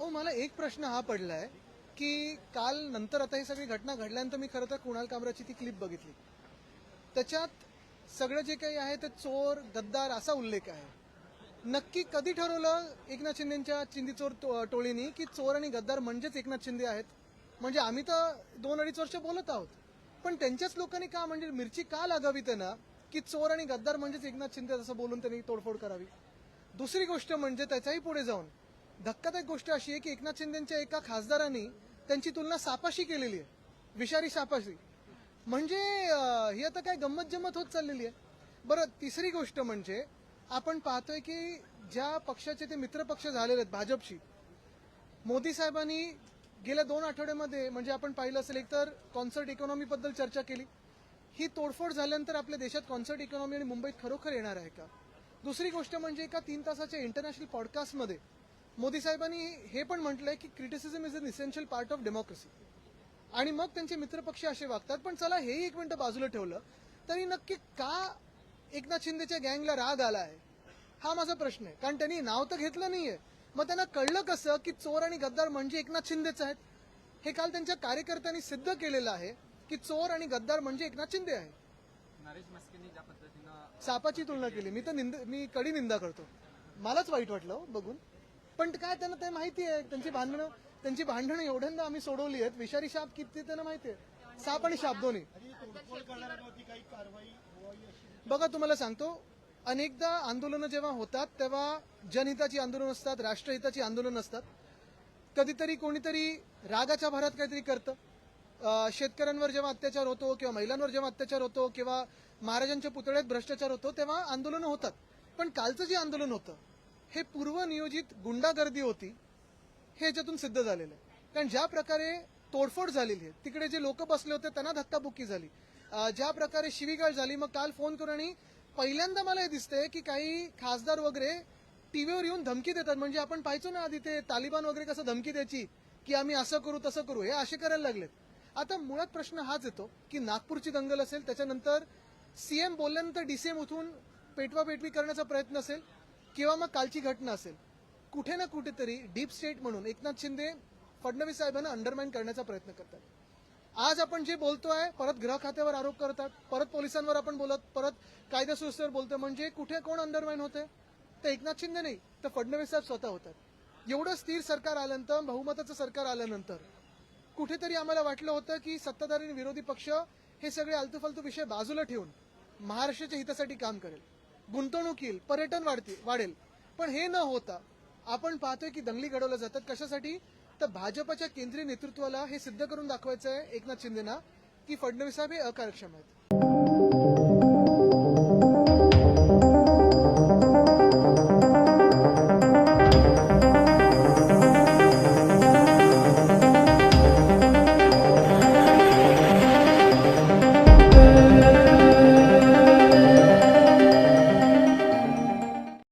हो मला एक प्रश्न हा पडलाय की काल नंतर आता ही सगळी घटना घडल्यानंतर मी खरं तर कुणाल कामराची ती क्लिप बघितली. त्याच्यात सगळं जे काही आहे ते चोर गद्दार असा उल्लेख आहे. नक्की कधी ठरवलं एकनाथ शिंदेच्या चिंदीचोर टो- टोळीनी की चोर आणि गद्दार म्हणजेच एकनाथ शिंदे आहेत? म्हणजे आम्ही तर दोन अडीच वर्ष बोलत आहोत. पण त्यांच्याच लोकांनी का म्हणजे मिरची का लागावी त्यांना की चोर आणि गद्दार म्हणजेच एकनाथ शिंदे असं बोलून त्यांनी तोडफोड करावी? दुसरी गोष्ट म्हणजे त्याच्याही पुढे जाऊन धक्कादायक गोष्ट अशी आहे की एकनाथ शिंदेच्या एका खासदारांनी त्यांची तुलना सापाशी केलेली आहे. विषारी सापाशी. म्हणजे ही आता काय गंमत जम्मत होत चाललेली आहे. बरं तिसरी गोष्ट म्हणजे आपण पाहतोय की ज्या पक्षाचे ते मित्रपक्ष झालेले आहेत भाजपशी मोदी साहेबांनी गेल्या दोन आठवड्यामध्ये म्हणजे आपण पाहिलं असेल एकतर कॉन्सर्ट इकॉनॉमीबद्दल चर्चा केली. ही तोडफोड झाल्यानंतर आपल्या देशात कॉन्सर्ट इकॉनॉमी आणि मुंबईत खरोखर येणार आहे का? दुसरी गोष्ट म्हणजे एका तीन तासाच्या इंटरनॅशनल पॉडकास्टमध्ये मोदी साहेबांनी हे पण म्हटलंय की criticism is an essential part of democracy आणि मग त्यांचे मित्रपक्ष असे वागतात पण चला हेही एक मिनिटं बाजूला ठेवलं तरी नक्की का एकनाथ शिंदेच्या गँगला राग आला आहे हा माझा प्रश्न आहे. कारण त्यांनी नाव तर घेतलं नाहीये. मग त्यांना कळलं कसं की चोर आणि गद्दार म्हणजे एकनाथ शिंदेच आहेत? हे काल त्यांच्या कार्यकर्त्यांनी सिद्ध केलेलं आहे की चोर आणि गद्दार म्हणजे एकनाथ शिंदे आहे सापाची तुलना केली. मी तर निंद मी कडी निंदा करतो. मलाच वाईट वाटलं हो बघून. पण काय त्यांना ते माहिती आहे? त्यांची भांडणं त्यांची भांडणं एवढ्यांदा आम्ही सोडवली आहेत. विषारी शाप किती त्यांना माहिती आहे? साप आणि शाप दोन्ही. बघा तुम्हाला सांगतो. अनेकदा आंदोलनं जेव्हा होतात तेव्हा जनहिताची आंदोलन असतात राष्ट्रहिताची आंदोलन असतात. कधीतरी कोणीतरी रागाच्या भरात काहीतरी करतं. शेतकऱ्यांवर जेव्हा अत्याचार होतो किंवा महिलांवर जेव्हा अत्याचार होतो किंवा महाराजांच्या पुतळ्यात भ्रष्टाचार होतो तेव्हा आंदोलनं होतात. पण कालचं जे आंदोलन होतं हे पूर्वनियोजित गुंडागर्दी होती हे याच्यातून सिद्ध झालेलं आहे. कारण ज्या प्रकारे तोडफोड झालेली आहे तिकडे जे लोक बसले होते त्यांना धक्काबुक्की झाली. ज्या प्रकारे शिवीगाळ झाली मग काल फोन करून आणि पहिल्यांदा मला हे दिसतंय की काही खासदार वगैरे टीव्हीवर येऊन धमकी देतात. म्हणजे आपण पाहायचो ना आधी ते तालिबान वगैरे कसं धमकी द्यायची की आम्ही असं करू तसं करू हे असे करायला लागलेत. आता मुळात प्रश्न हाच येतो की नागपूरची दंगल असेल त्याच्यानंतर सीएम बोलल्यानंतर डीसीएम उठून पेटवा पेटवी करण्याचा प्रयत्न असेल किंवा मग कालची घटना असेल कुठे ना कुठेतरी डीप स्टेट म्हणून एकनाथ शिंदे फडणवीस साहेबांना अंडरमाइन करण्याचा प्रयत्न करतात. आज आपण जे बोलतोय परत गृह खात्यावर आरोप करतात परत पोलिसांवर आपण बोलत परत कायदा सुव्यवस्थेवर बोलतोय म्हणजे कुठे कोण अंडरमाइन होते तर एकनाथ शिंदे नाही तर फडणवीस साहेब स्वतः होतात. एवढं स्थिर सरकार आल्यानंतर बहुमताचं सरकार आल्यानंतर कुठेतरी आम्हाला वाटलं होतं की सत्ताधारी विरोधी पक्ष हे सगळे आलतूफालतू विषय बाजूला ठेवून महाराष्ट्राच्या हितासाठी काम करेल. गुंतवणूक येईल पर्यटन वाढतील वाढेल. पण हे न होता आपण पाहतोय की दंगली घडवल्या जातात. कशासाठी? तर भाजपच्या केंद्रीय नेतृत्वाला हे सिद्ध करून दाखवायचं आहे एकनाथ शिंदेना की फडणवीस साहेब हे अकार्यक्षम आहेत.